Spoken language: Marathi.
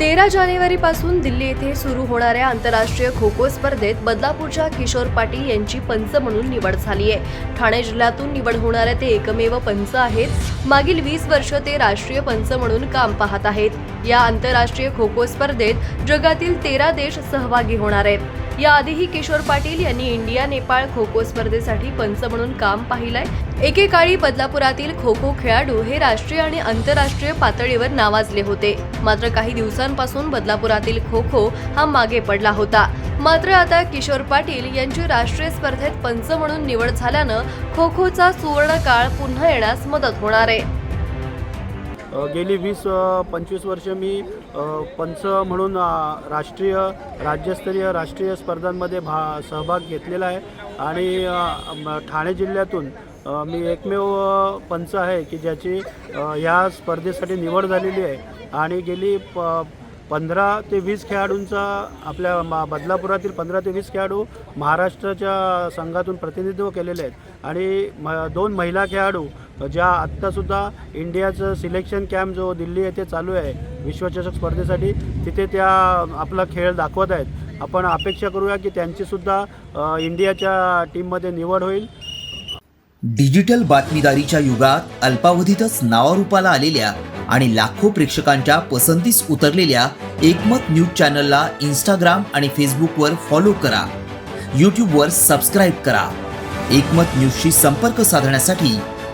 तेरा जानेवारीपासून दिल्ली येथे सुरू होणाऱ्या आंतरराष्ट्रीय खो खो स्पर्धेत बदलापूरच्या किशोर पाटील यांची पंच म्हणून निवड झाली आहे. ठाणे जिल्ह्यातून निवड होणारे ते एकमेव पंच आहेत. मागील वीस वर्ष ते राष्ट्रीय पंच म्हणून काम पाहत आहेत. या आंतरराष्ट्रीय खो खो स्पर्धेत जगातील तेरा देश सहभागी होणार आहेत. याआधीही किशोर पाटील यांनी इंडिया नेपाळ खो खो स्पर्धेसाठी पंच म्हणून काम पाहिलंय. एकेकाळी बदलापुरातील खो खो खेळाडू हे राष्ट्रीय आणि आंतरराष्ट्रीय पातळीवर नावाजले होते. मात्र काही दिवसांपासून बदलापुरातील खो खो हा मागे पडला होता. मात्र आता किशोर पाटील यांची राष्ट्रीय स्पर्धेत पंच म्हणून निवड झाल्यानं खो खोचा सुवर्ण काळ पुन्हा येण्यास मदत होणार आहे. गेली वीस पंचवीस वर्ष मी पंच म्हणून राष्ट्रीय राज्यस्तरीय राष्ट्रीय स्पर्धांमध्ये भा सहभाग घेतलेला आहे. आणि म- ठाणे जिल्ह्यातून मी एकमेव पंच आहे की ज्याची ह्या स्पर्धेसाठी निवड झालेली आहे. आणि गेली प पंधरा ते वीस खेळाडूंचा आपल्या मा बदलापुरातील पंधरा ते वीस खेळाडू महाराष्ट्राच्या संघातून प्रतिनिधित्व केलेले आहेत. आणि म दोन महिला खेळाडू ज्या आत्तासुद्धा इंडियाचं सिलेक्शन कॅम्प जो दिल्ली येथे चालू आहे विश्वचषक स्पर्धेसाठी तिथे त्या आपला खेळ दाखवत आहेत. आपण अपेक्षा करूया की त्यांचीसुद्धा इंडियाच्या टीममध्ये निवड होईल. डिजिटल बातमीदारीच्या युगात अल्पावधीतच नावारूपाला आलेल्या आणि लाखो प्रेक्षकांच्या पसंतीस उतरलेल्या एकमत न्यूज चॅनलला इंस्टाग्राम आणि फेसबुकवर फॉलो करा. यूट्यूबवर सबस्क्राईब करा. एकमत न्यूजशी संपर्क साधण्यासाठी